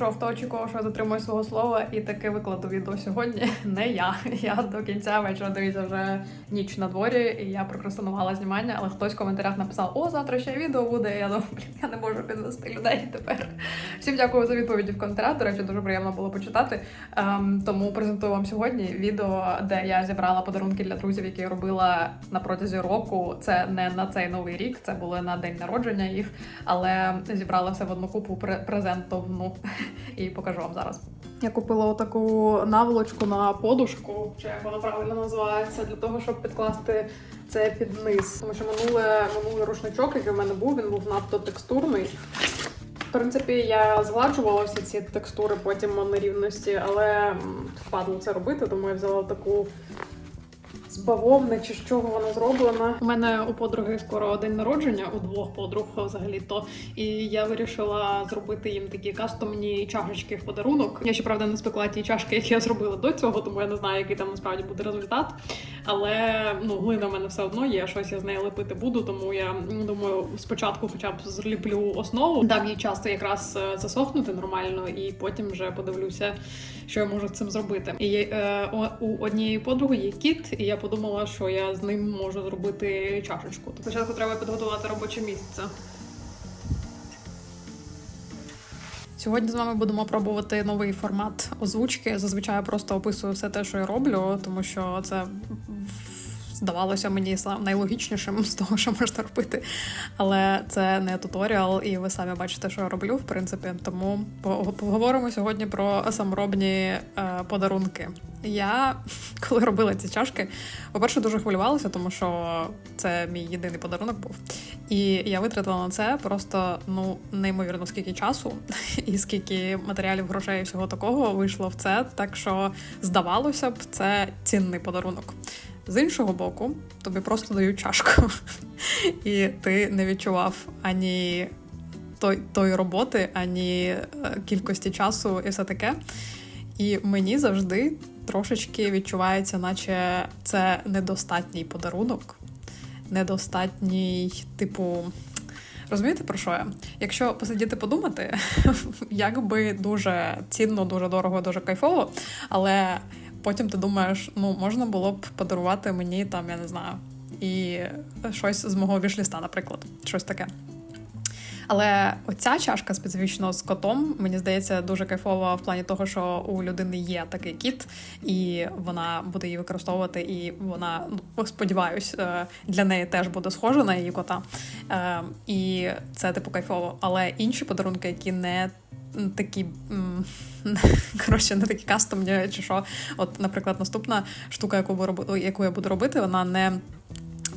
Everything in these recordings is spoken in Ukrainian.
що, хто очікував, що я дотримую свого слова і таки викладу відео сьогодні, не я. Я до кінця вечора дивіться вже ніч на дворі, і я прокрастинувала знімання, але хтось в коментарях написав: О, завтра ще відео буде. І я думаю, блін, я не можу підвести людей тепер. Всім дякую за відповіді в коментарях. До речі, дуже приємно було почитати. Ем, тому презентую вам сьогодні відео, де я зібрала подарунки для друзів, які я робила на протязі року. Це не на цей новий рік, це були на день народження їх, але зібрала все в одну купу пре- презентовну і покажу вам зараз. Я купила отаку наволочку на подушку, чи як вона правильно називається, для того, щоб підкласти це під низ. Тому що минуле, минулий рушничок, який в мене був, він був надто текстурний. В принципі, я згладжувала всі ці текстури потім на нерівності, але впадло це робити, тому я взяла таку з бавовни чи з чого вона зроблена. У мене у подруги скоро день народження, у двох подруг взагалі то. І я вирішила зробити їм такі кастомні чашечки в подарунок. Я ще правда не спекла ті чашки, які я зробила до цього, тому я не знаю, який там насправді буде результат. Але ну глина в мене все одно є. Щось я з неї лепити буду. Тому я думаю, спочатку, хоча б зліплю основу, дам їй час якраз е, засохнути нормально, і потім вже подивлюся, що я можу з цим зробити. І е, у однієї подруги є кіт, і я подумала, що я з ним можу зробити чашечку. Спочатку треба підготувати робоче місце. Сьогодні з вами будемо пробувати новий формат озвучки. Зазвичай я просто описую все те, що я роблю, тому що це здавалося мені найлогічнішим з того, що можна робити. Але це не туторіал, і ви самі бачите, що я роблю, в принципі. Тому поговоримо сьогодні про саморобні е, подарунки. Я коли робила ці чашки, по-перше, дуже хвилювалася, тому що це мій єдиний подарунок був. І я витратила на це просто ну неймовірно скільки часу і скільки матеріалів, грошей і всього такого вийшло в це. Так що здавалося б, це цінний подарунок. З іншого боку, тобі просто дають чашку, і ти не відчував ані той, тої роботи, ані е, кількості часу і все таке. І мені завжди трошечки відчувається, наче це недостатній подарунок, недостатній, типу. Розумієте про що я? Якщо посидіти подумати, як би дуже цінно, дуже дорого, дуже кайфово, але потім ти думаєш, ну можна було б подарувати мені там, я не знаю, і щось з мого вішліста, наприклад, щось таке. Але оця чашка специфічно з котом, мені здається, дуже кайфова в плані того, що у людини є такий кіт, і вона буде її використовувати, і вона, ну, сподіваюсь, е, для неї теж буде схожа на її кота. Е, І це типу кайфово. Але інші подарунки, які не такі. Коротше, не такі кастомні, чи що. От, наприклад, наступна штука, яку, ви яку я буду робити, вона не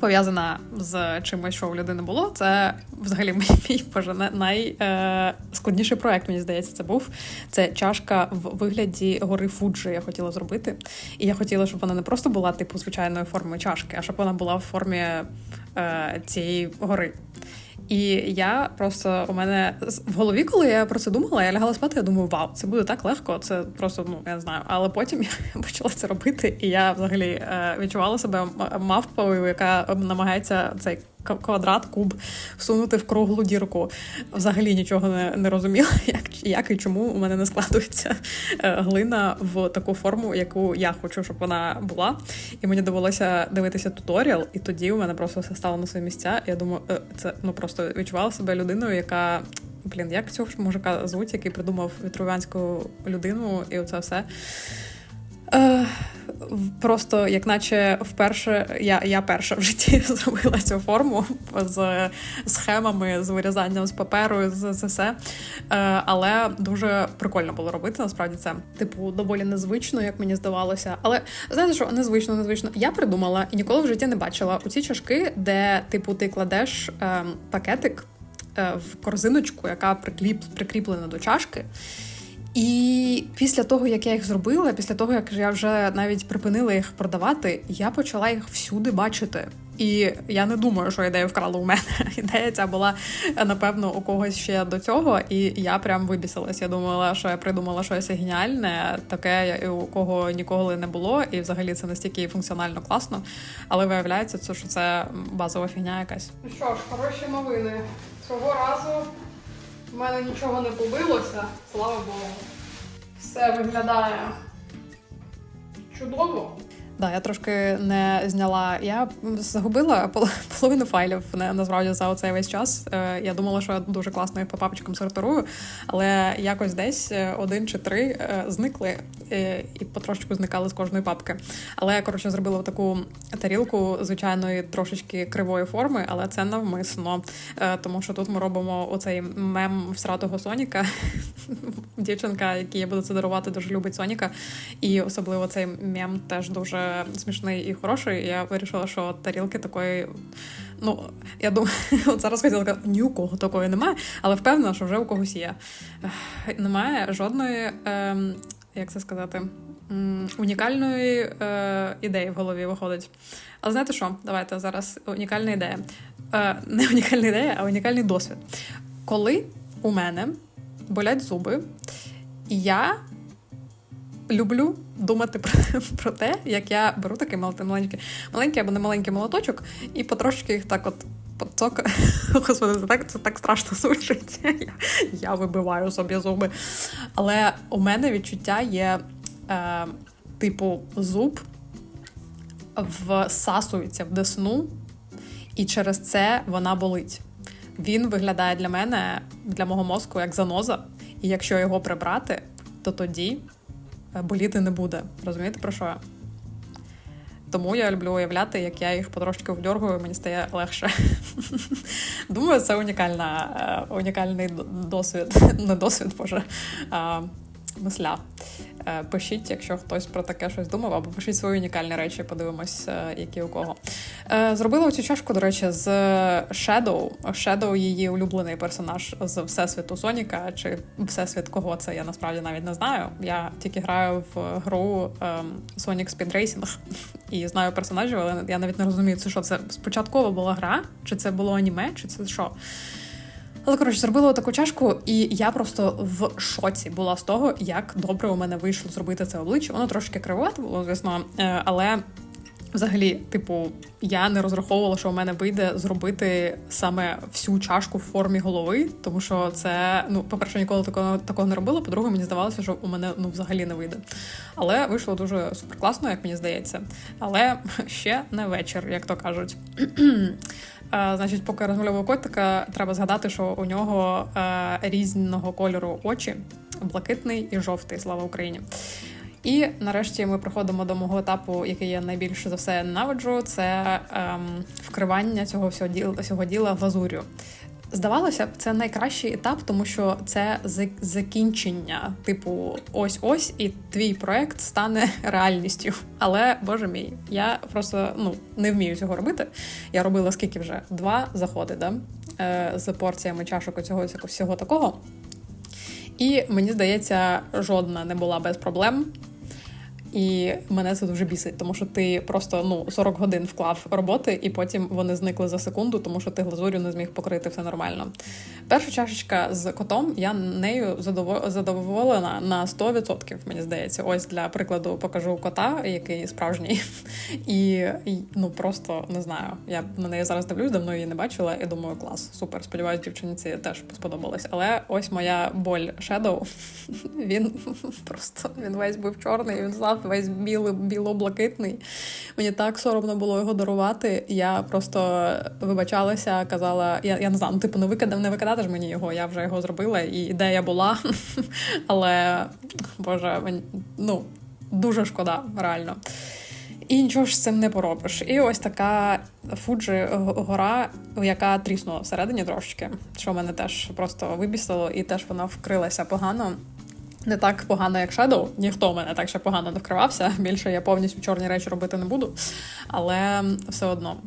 пов'язана з чимось, що у людини було. Це взагалі мій, мій боже, най- найскладніший проект, мені здається, це був. Це чашка в вигляді гори Фуджи. Я хотіла зробити. І я хотіла, щоб вона не просто була типу звичайної форми чашки, а щоб вона була в формі е, цієї гори. І я просто у мене в голові, коли я про це думала, я лягала спати, я думаю, вау, це буде так легко. Це просто ну я не знаю. Але потім я почала це робити, і я взагалі е, відчувала себе мавпою, яка намагається цей квадрат, куб всунути в круглу дірку. Взагалі нічого не, не розуміла, як, як і чому у мене не складується е, глина в таку форму, яку я хочу, щоб вона була. І мені довелося дивитися туторіал, і тоді у мене просто все стало на свої місця. Я думаю, е, це ну просто відчувала себе людиною, яка. Блін, як цього ж мужика звуть, який придумав вітрувянську людину, і оце все. Е, просто, як наче вперше, я, я перша в житті зробила цю форму з схемами, з вирізанням з паперу, з все. Е, але дуже прикольно було робити насправді це. Типу, доволі незвично, як мені здавалося. Але знаєте, що незвично, незвично. Я придумала і ніколи в житті не бачила у ці чашки, де, типу, ти кладеш ем, пакетик е, в корзиночку, яка прикріплена до чашки. І після того, як я їх зробила, після того, як я вже навіть припинила їх продавати, я почала їх всюди бачити. І я не думаю, що ідею вкрали у мене. Ідея ця була напевно у когось ще до цього, і я прям вибісилась. Я думала, що я придумала щось геніальне, таке у кого ніколи не було, і взагалі це настільки функціонально класно. Але виявляється, що це базова фігня якась. Ну що ж, хороші новини. Цього разу У мене нічого не побилося, слава Богу. Все виглядає чудово. Да, я трошки не зняла. Я загубила пол- половину файлів на- насправді за оцей весь час. Е, Я думала, що я дуже класно їх по папочкам сортирую, але якось десь е, один чи три е, зникли і потрошечку зникали з кожної папки. Але я коротше зробила таку тарілку звичайної трошечки кривої форми, але це навмисно. Тому що тут ми робимо оцей мем всратого Соніка. Дівчинка, якій я буду це дарувати, дуже любить Соніка. І особливо цей мем теж дуже смішний і хороший. Я вирішила, що тарілки такої. Ну, я думаю, от зараз хотіла сказати, ні у кого такої немає, але впевнена, що вже у когось є. Немає жодної, ем, як це сказати, унікальної е, ідеї в голові виходить. Але знаєте що? Давайте зараз унікальна ідея. Е, не унікальна ідея, а унікальний досвід. Коли у мене болять зуби, я люблю думати про, про те, як я беру такий мал- маленький, маленький або не маленький молоточок, і потрошки їх так от поцок. Господи, це так, це так страшно звучить. Я, я вибиваю собі зуби. Але у мене відчуття є, е, типу, зуб всасується в десну, і через це вона болить. Він виглядає для мене, для мого мозку, як заноза. І якщо його прибрати, то тоді боліти не буде. Розумієте, про що я? Тому я люблю уявляти, як я їх потрошки вдергую, мені стає легше. Думаю, це унікальна, е, унікальний досвід. Не досвід, боже, мисля. Е, Пишіть, якщо хтось про таке щось думав, або пишіть свої унікальні речі, подивимось, е, які у кого. Е, Зробила цю чашку, до речі, з Shadow. Shadow її улюблений персонаж з Всесвіту Соніка, чи Всесвіт кого це, я насправді навіть не знаю. Я тільки граю в гру ем, Sonic Speed Racing і знаю персонажів, але я навіть не розумію, це що це спочаткова була гра, чи це було аніме, чи це що. Але коротше, зробила таку чашку, і я просто в шоці була з того, як добре у мене вийшло зробити це обличчя. Воно трошки кривовато було, звісно, е, але взагалі, типу, я не розраховувала, що у мене вийде зробити саме всю чашку в формі голови, тому що це, ну, по-перше, ніколи такого такого не робила. По-друге, мені здавалося, що у мене ну взагалі не вийде. Але вийшло дуже супер класно, як мені здається. Але ще не вечір, як то кажуть. Е, Значить, поки розмальовую котика, треба згадати, що у нього е, різного кольору очі блакитний і жовтий. Слава Україні. І нарешті ми приходимо до мого етапу, який я найбільше за все ненавиджу, це ем, вкривання цього всього діла, всього діла глазур'ю. Здавалося б, це найкращий етап, тому що це закінчення. Типу, ось ось, і твій проект стане реальністю. Але боже мій, я просто ну не вмію цього робити. Я робила скільки вже два заходи, да? е, з порціями чашок цього всього такого. І мені здається, жодна не була без проблем. І мене це дуже бісить, тому що ти просто ну 40 годин вклав роботи, і потім вони зникли за секунду, тому що ти глазурю не зміг покрити все нормально. Перша чашечка з котом, я нею задово- задоволена на 100%, мені здається. Ось для прикладу покажу кота, який справжній. І, ну просто не знаю. Я на неї зараз дивлюсь, давно її не бачила, і думаю, клас, супер. Сподіваюсь, дівчиниці теж сподобалось. Але ось моя боль Shadow, він просто він весь був чорний, він став весь білий, біло-блакитний. Мені так соромно було його дарувати. Я просто вибачалася, казала, я, я не знаю, ну типу, не викидав, не викидати ж мені його, я вже його зробила, і ідея була. Але боже, мені, ну дуже шкода, реально. І нічого ж з цим не поробиш. І ось така Фуджі гора, яка тріснула всередині трошечки, що мене теж просто вибісило, і теж вона вкрилася погано. Не так погано, як Shadow. Ніхто в мене так ще погано не вкривався. Більше я повністю чорні речі робити не буду. Але все одно.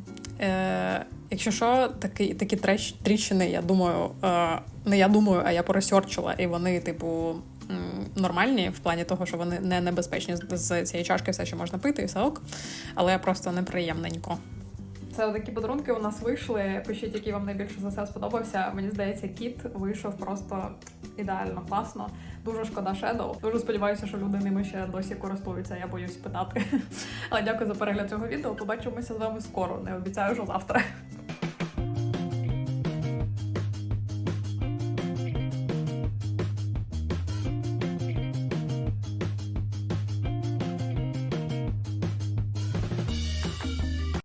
Е, якщо що, такі, такі трещ, тріщини, я думаю, е, не я думаю, а я поресерчила, і вони, типу, нормальні в плані того, що вони не небезпечні. З- цієї чашки все ще можна пити, і все ок, але просто неприємненько. Це такі подарунки у нас вийшли. Пишіть, який вам найбільше за все сподобався. Мені здається, кіт вийшов просто ідеально класно. Дуже шкода Shadow. Дуже сподіваюся, що люди ними ще досі користуються. Я боюсь питати. Але дякую за перегляд цього відео. Побачимося з вами скоро. Не обіцяю, що завтра.